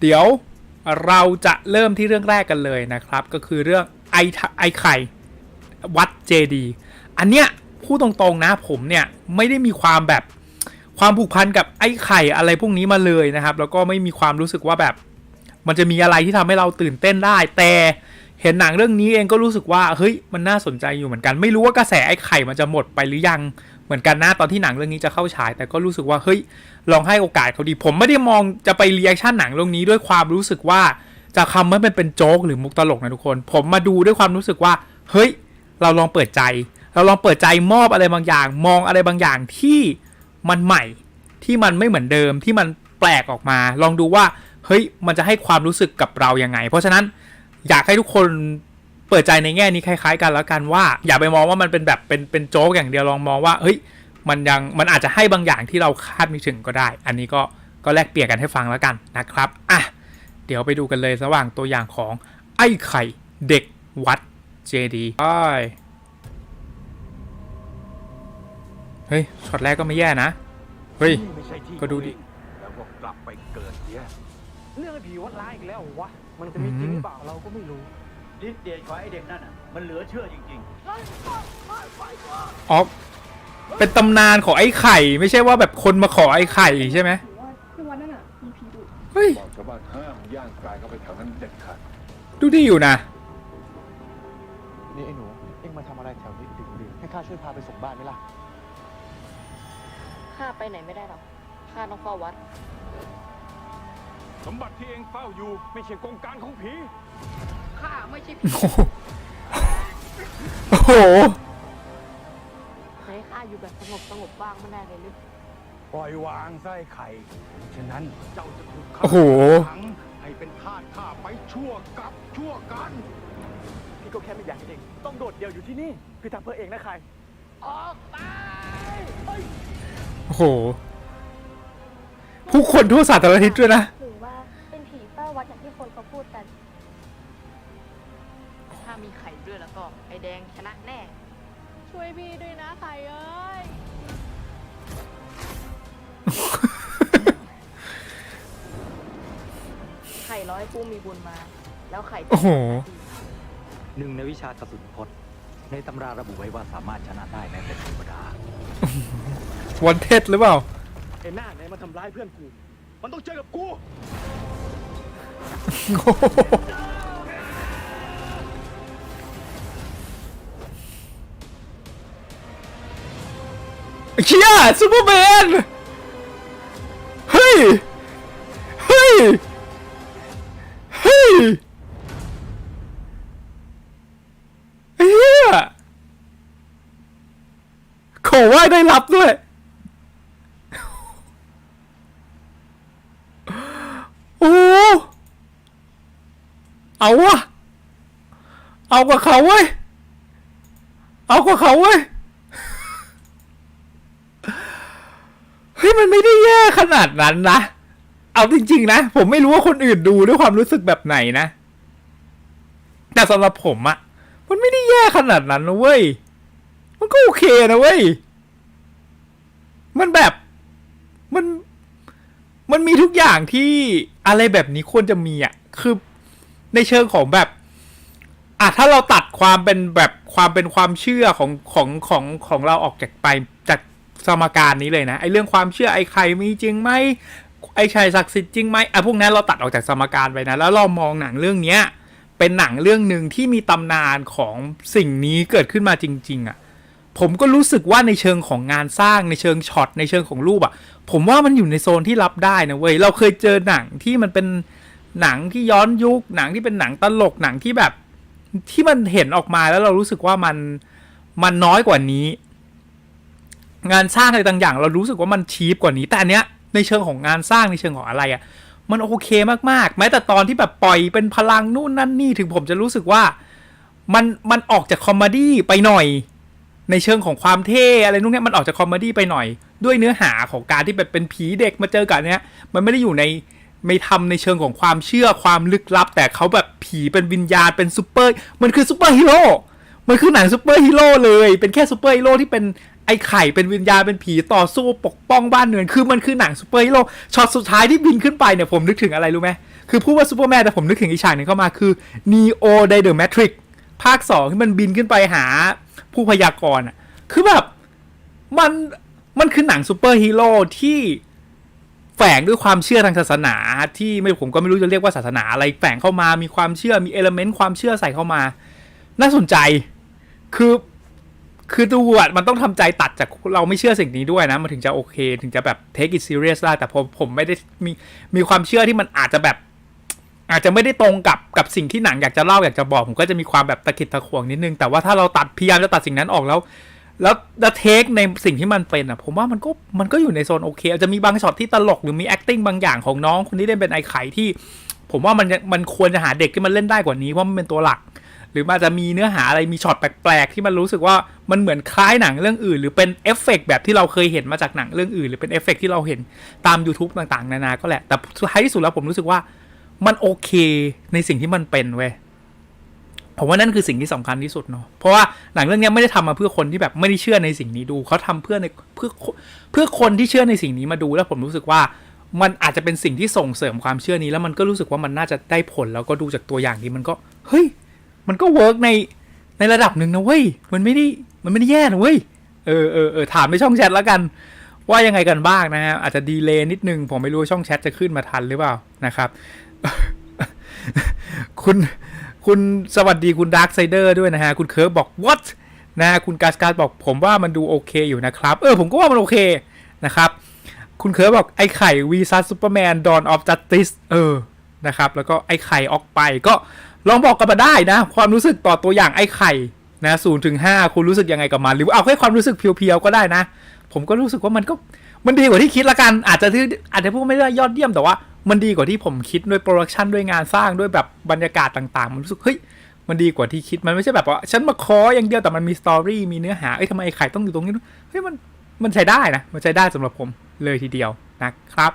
เดี๋ยวเราจะเริ่มที่เรื่องแรกกันเลยนะครับ ก็คือเรื่องไอไอไข่วัดเจดี อันเนี้ยพูดตรงๆนะผมเนี่ยไม่ได้มีความแบบความผูกพันกับไอ้ไข่อะไรพวกนี้มาเลยนะครับ แล้วก็ไม่มีความรู้สึกว่าแบบ มันจะมีอะไรที่ทำให้เราตื่นเต้นได้ แต่ เห็นหนังเรื่องนี้เองก็รู้สึกว่าเฮ้ยมันน่าสนใจอยู่เหมือนกัน ไม่รู้ว่ากระแสไอ้ไข่มันจะหมดไปหรือยังเหมือนกันนะตอนที่หนังเรื่องนี้จะเข้าฉาย แต่ก็รู้สึกว่าเฮ้ยลองให้โอกาสเขาดี ผมไม่ได้มองจะไปรีแอคชั่นหนังเรื่องนี้ด้วยความรู้สึกว่าจะคำว่ามันเป็นโจ๊กหรือมุกตลกนะทุกคน ผมมาดูด้วยความรู้สึกว่า เฮ้ย เราลองเปิดใจ เราลองเปิดใจมอบอะไรบางอย่าง มองอะไรบางอย่างที่มันใหม่ที่มันไม่เหมือนเดิมที่มันแปลกออกมา ลองดูว่าเฮ้ยมันจะให้ความรู้สึกกับเรายังไง เพราะฉะนั้น อยากให้ทุกคนเปิดใจในแง่นี้คล้ายๆ กันแล้วกันว่า อย่าไปมองว่ามันเป็นแบบเป็นเป็นโจ๊กอย่างเดียวลองมองว่าเฮ้ยมันยังมันอาจจะให้บางอย่างที่เราคาดไม่ถึงก็ได้ อันนี้ก็ก็แลกเปลี่ยนกันให้ฟังแล้วกันนะครับอะเดี๋ยวไปดูกันเลยระหว่างตัวอย่างของไอ้ไข่เด็กวัดเจดีย์ไปเฮ้ยช็อตแรกก็ไม่แย่นะ เฮ้ยนี่ไม่ใช่ที่ก็ดูดิแล้วก็กลับไปเกิดเนี่ยเรื่องไอ้ผีวัดร้ายอีกแล้วเหรอวะ มันจะมีจริงหรือเปล่าเราก็ไม่รู้ฤทธิ์เดชของไอเด็กนั่นอะมันเหลือเชื่อจริงอ๋อเป็นตำนานของไอ้ไข่ ไม่ใช่ว่าแบบคนมาขอไอ้ไข่ใช่ไหมถือว่าที่วันนั้นอะมีผีดุเฮ้ยบอกชาวบ้านห้ามย่างกายเข้าไปแถวนั้นเด็ดขาดดูดีอยู่นะ นี่ไอ้หนู เอ็งมาทำอะไรแถวนี้ดึกดื่นให้ข้าช่วยพาไปส่งบ้านไหมล่ะ ข้าไปไหนไม่ได้หรอก ข้าต้องเฝ้าวัด สมบัติที่เองเฝ้าอยู่ไม่ใช่กองการของผี ข้าไม่ใช่ผีโอ้โหโอ้โหให้ข้าอยู่แบบสงบสงบบ้างไม่ได้เลยหรือปล่อยวางไส้ไข่ ฉะนั้นเจ้าจะถูกขัโอ้โห ขังให้เป็นทาสข้าไปชั่วกับชั่วกันพี่ก็แค่ไม่อยากให้เองต้องโดดเดี่ยวอยู่ที่นี่พี่ทำเพื่อเองนะใคร ออกไปโอ้โห ผู้คนทั่วสาธารณทิศด้วยนะ ด้วยแล้วก็ไอแดงชนะแน่ ช่วยพี่ด้วยนะไข่เอ้ย ไข่ร้อยผู้มีบุญมา แล้วไข่จะโอ้โหๆหนึ่งในวิชากระสุนพจน์ในตำราระบุไว้ว่าสามารถชนะได้แม้แต่เทวดา วันเทศหรือเปล่า ไอ้หน้าไหนมาทำร้ายเพื่อนกู มันต้องเจอกับกู โอ้โห เชียซูเปอร์แมน เฮ้ย เฮ้ย เฮ้ยเฮียขอไหวได้รับด้วย โอ้ เอาวะ เอากับเขาเว้ย เอากับเขาเว้ย เฮ้ย มันไม่ได้แย่ขนาดนั้นนะ เอาจริง ๆ นะ ผมไม่รู้ว่าคนอื่นดูด้วยความรู้สึกแบบไหนนะ แต่สำหรับผมอะมันไม่ได้แย่ขนาดนั้นนะเว้ย มันก็โอเคนะเว้ย มันแบบมัน มันมีทุกอย่างที่อะไรแบบนี้ควรจะมีอะคือในเชิงของแบบอะถ้าเราตัดความเป็นแบบความเป็นความเชื่อของของของของเราออกจากไปจาก สมการนี้เลยนะไอเรื่องความเชื่อไอ้ใครมีจริงไหมไอชัยศักดิ์สิทธิ์จริงไหมอะพวกนั้นเราตัดออกจากสมการไปนะ แล้วเรามองหนังเรื่องเนี้ยเป็นหนังเรื่องหนึ่งที่มีตำนานของสิ่งนี้เกิดขึ้นมาจริง ๆอะผมก็รู้สึกว่าในเชิงของงานสร้างในเชิงช็อตในเชิงของรูปอะ ผมว่ามันอยู่ในโซนที่รับได้นะเว้ยเราเคยเจอหนังที่มันเป็นหนังที่ย้อนยุคหนังที่เป็นหนังตลกหนังที่แบบที่มันเห็นออกมาแล้วเรารู้สึกว่ามันมันน้อยกว่านี้ งานสร้างอะไรต่างอย่างเรารู้สึกว่ามันชีพกว่านี้ แต่อันเนี้ยในเชิงของงานสร้างในเชิงของอะไรอะ่ะมันโอเคมากๆ แม้แต่ตอนที่แบบปล่อยเป็นพลังนู่นนั่นนี่ถึงผมจะรู้สึกว่า มันมันออกจากคอมเมดี้ไปหน่อย ในเชิงของความเท่อะไรนู่นเนี่ยมันออกจากคอมเมดี้ไปหน่อย ด้วยเนื้อหาของการที่แบบเป็นผีเด็กมาเจอกันเนี้ยมันไม่ได้อยู่ในไม่ทำในเชิงของความเชื่อความลึกลับ แต่เขาแบบผีเป็นวิญญาณเป็นซูเปอร์มันคือซูเปอร์ฮีโร่มันคือหนังซูเปอร์ฮีโร่เลย เป็นแค่ซูเปอร์ฮีโร่ที่เป็น ไอ้ไข่เป็นวิญญาณเป็นผีต่อสู้ปกป้องบ้านเมืองคือมันคือหนังซูเปอร์ฮีโร่ช็อตสุดท้ายที่บินขึ้นไปเนี่ยผมนึกถึงอะไรรู้ไหมคือพูดว่าซูเปอร์แมนแต่ผมนึกถึงอีกฉากหนึ่งเข้ามาคือ Neo ใน The Matrix ภาคสองที่มันบินขึ้นไปหาผู้พยากรณ์อะคือแบบมันมันคือหนังซูเปอร์ฮีโร่ที่แฝงด้วยความเชื่อทางศาสนาที่ไม่ผมก็ไม่รู้จะเรียกว่าศาสนาอะไรแฝงเข้ามามีความเชื่อมีเอลเมนต์ความเชื่อใส่เข้ามา น่าสนใจ คือ คือดูอะมันต้องทำใจตัดจากเราไม่เชื่อสิ่งนี้ด้วยนะ มันถึงจะโอเค ถึงจะแบบ take it serious ได้ แต่ผมผมไม่ได้มีมีความเชื่อที่มันอาจจะแบบ อาจจะไม่ได้ตรงกับกับสิ่งที่หนังอยากจะเล่าอยากจะบอก ผมก็จะมีความแบบตะขิดตะขวงนิดนึง แต่ว่าถ้าเราตัดพยายามจะตัดสิ่งนั้นออกแล้ว แล้วแล้วเทคในสิ่งที่มันเป็นอะ ผมว่ามันก็มันก็อยู่ในโซนโอเคอาจจะมีบางช็อตที่ตลกหรือมี acting บางอย่างของน้องคนที่เล่นเป็นไอ้ไข่ที่ ผมว่ามันมันควรจะหาเด็กที่มันเล่นได้กว่านี้เพราะมันเป็นตัวหลัก หรือมันอาจจะมีเนื้อหาอะไรมีช็อตแปลกๆที่มันรู้สึกว่ามันเหมือนคล้ายหนังเรื่องอื่น หรือเป็นเอฟเฟกต์แบบที่เราเคยเห็นมาจากหนังเรื่องอื่น หรือเป็นเอฟเฟกต์ที่เราเห็นตาม YouTube ต่างๆ นานาก็แหละแต่ท้ายที่สุดแล้วผมรู้สึกว่ามันโอเคในสิ่งที่มันเป็นเว้ยผมว่านั่นคือสิ่งที่สำคัญที่สุดเนาะ เพราะว่าหนังเรื่องนี้ไม่ได้ทำมาเพื่อคนที่แบบไม่ได้เชื่อในสิ่งนี้ดู เขาทำเพื่อในเพื่อเพื่อคนที่เชื่อในสิ่งนี้มาดู แล้วผมรู้สึกว่ามันอาจจะเป็นสิ่งที่ส่งเสริมความเชื่อนี้ แล้วมันก็รู้สึกว่ามันน่าจะได้ผล แล้วก็ดูจากตัวอย่างนี้มันก็ เฮ้ย มันก็เวิร์กในในระดับหนึ่งนะเว้ย มันไม่ได้ มันไม่ได้แย่นะเว้ย เออเออเออถามในช่องแชทแล้วกัน ว่ายังไงกันบ้างนะฮะ อาจจะดีเลย์นิดนึง ผมไม่รู้ช่องแชทจะขึ้นมาทันหรือเปล่านะครับ คุณ คุณสวัสดีคุณดาร์ s ไซเดอร์ด้วยนะฮะ คุณเคิร์ฟบอก what นะคุณกาสการบอกผมว่ามันดูโอเคอยู่นะครับ เออ ผมก็ว่ามันโอเคนะครับ คุณเคิร์ฟบอกไอ้ไข่วีซัสซูเปอร์แมนดอนออฟจัสติสเออ นะครับ แล้วก็ไอ้ไข่ออกไปก็ ลองบอกกันมาได้นะ ความรู้สึกต่อตัวอย่างไอ้ไข่นะศูนย์ถึงห้าคุณรู้สึกยังไงกับมัน หรือเอาแค่ความรู้สึกเพียวๆก็ได้นะ ผมก็รู้สึกว่ามันก็มันดีกว่าที่คิดละกัน อาจจะที่อาจจะพูดไม่ได้ยอดเยี่ยมแต่ว่า มันดีกว่าที่ผมคิดด้วยโปรดักชันด้วยงานสร้างด้วยแบบบรรยากาศต่างๆ มันรู้สึกเฮ้ยมันดีกว่าที่คิดมันไม่ใช่แบบว่าฉันมาคออย่างเดียวแต่มันมีสตอรี่มีเนื้อหาเอ้ยทำไมไอ้ไข่ต้องอยู่ตรงนี้เฮ้ยมันมันใช้ได้นะมันใช้ได้สำหรับผมเลยทีเดียวนะครับ